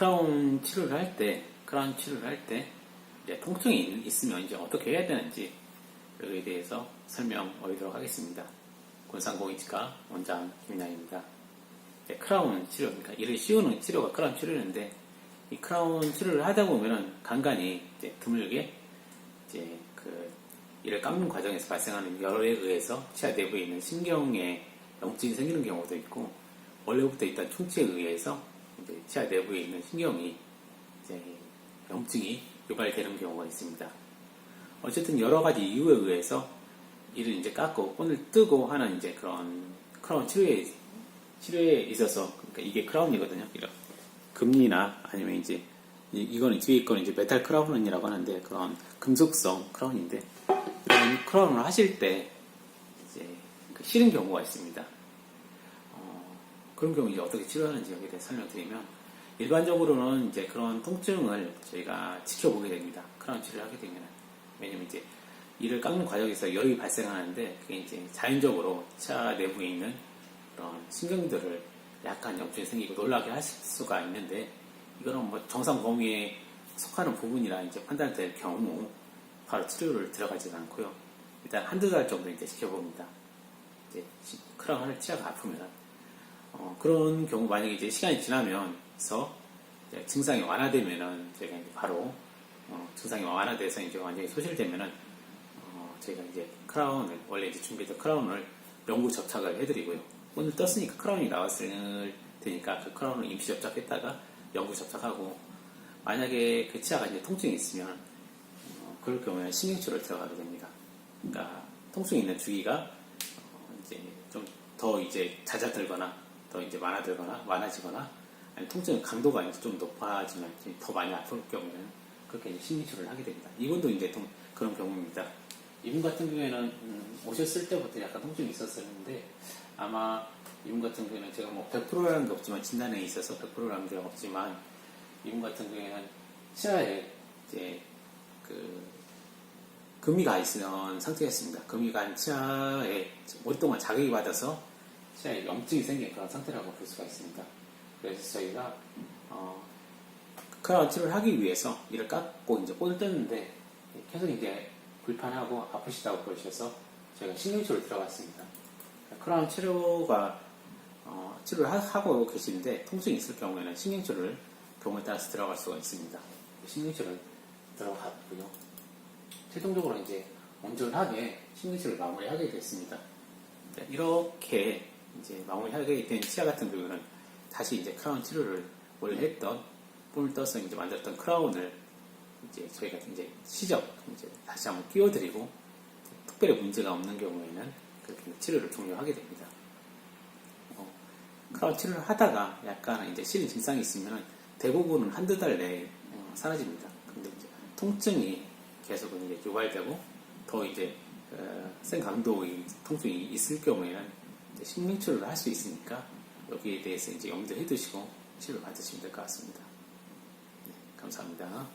크라운 치료를 할 때, 크라운 치료를 할 때, 이제 통증이 있으면 이제 어떻게 해야 되는지, 여기에 대해서 설명 드리도록 하겠습니다. 군산공익치과 원장 김나입니다. 이제 크라운 치료, 그러니까 이를 씌우는 치료가 크라운 치료인데, 이 크라운 치료를 하다 보면은 간간히 이제 드물게 이제 그 이를 깎는 과정에서 발생하는 열에 의해서 치아 내부에 있는 신경에 염증이 생기는 경우도 있고 원래부터 있던 충치에 의해서 이제 치아 내부에 있는 신경이 이제 염증이 유발되는 경우가 있습니다. 어쨌든 여러 가지 이유에 의해서 이를 이제 깎고 폰을 뜨고 하는 이제 그런 크라운 치료에 치료에 있어서 그러니까 이게 크라운이거든요. 이런 금리나 아니면 이제 이- 이거는 뒤에 거는 이제 메탈 크라운이라고 하는데 그런 금속성 크라운인데 이런 크라운을 하실 때 이제 그 싫은 경우가 있습니다. 어, 그런 경우 이제 어떻게 치료하는지 여기에 대해 설명드리면 일반적으로는 이제 그런 통증을 저희가 지켜보게 됩니다. 크라운 치료를 하게 되면 왜냐면 이제 이를 깎는 과정에서 열이 발생하는데 그게 이제 자연적으로 차 내부에 있는 그런 신경들을 약간 염증이 생기고 놀라게 하실 수가 있는데 이거는 뭐 정상 범위에 속하는 부분이라 이제 판단될 경우 바로 치료를 들어가지는 않고요. 일단 한두 달 정도 이제 지켜봅니다. 이제 시- 크라운을 치아가 아프면 어, 그런 경우 만약에 이제 시간이 지나면서 증상이 완화되면은 저희가 이제 바로 어, 증상이 완화돼서 이제 완전히 소실되면은 어, 저희가 이제 크라운을 원래 이제 준비했던 크라운을 영구 접착을 해드리고요. 오늘 떴으니까 크라운이 나왔을 테니까 그 크라운을 임시 접착했다가 영구 접착하고 만약에 그 치아가 이제 통증이 있으면 어, 그럴 경우에 신경치료를 들어가게 됩니다. 그러니까 통증이 있는 주기가 어, 이제 좀 더 이제 잦아들거나 더 이제 많아들거나 많아지거나 아니 통증의 강도가 이제 좀 높아지면 이제 더 많이 아플 경우에는 그렇게 이제 신경치료를 하게 됩니다. 이분도 이제 통- 그런 경우입니다. 이분 같은 경우에는 음, 오셨을 때부터 약간 통증이 있었었는데 아마 이분 같은 경우에는 제가 뭐 100%라는 게 없지만 진단에 있어서 100%라는 게 없지만 이분 같은 경우에는 치아에 이제 그 금이가 있는 상태였습니다. 금이가 간 치아에 오랫동안 자극이 받아서 치아에 염증이 생긴 그런 상태라고 볼 수가 있습니다. 그래서 저희가 어, 크라운 치료를 하기 위해서 이를 깎고 이제 꼴을 떴는데 계속 이제 불편하고 아프시다고 그러셔서 저희가 신경치료를 들어갔습니다. 크라운 치료가 어, 치료를 하- 하고 계시는데 통증이 있을 경우에는 신경치료를 경우에 따라서 들어갈 수가 있습니다. 신경치료를 들어갔고요. 최종적으로 이제 온전하게 신경치료를 마무리하게 됐습니다. 네, 이렇게 이제 마무리하게 된 치아 같은 경우는 다시 이제 크라운 치료를 원래 했던 뿔을 떠서 이제 만들었던 크라운을 이제 저희가 이제 시접 이제 다시 한번 끼워드리고 특별히 문제가 없는 경우에는 그렇게 치료를 종료하게 됩니다. 어, 크라운 치료를 하다가 약간 이제 시린 증상이 있으면 대부분은 한두 달 내에 어, 사라집니다. 근데 이제 통증이 계속 이제 유발되고 더 이제 어, 센 강도의 통증이 있을 경우에는 신경치료를 할 수 있으니까 여기에 대해서 이제 염두해 두시고 치료를 받으시면 될 것 같습니다. 네, 감사합니다.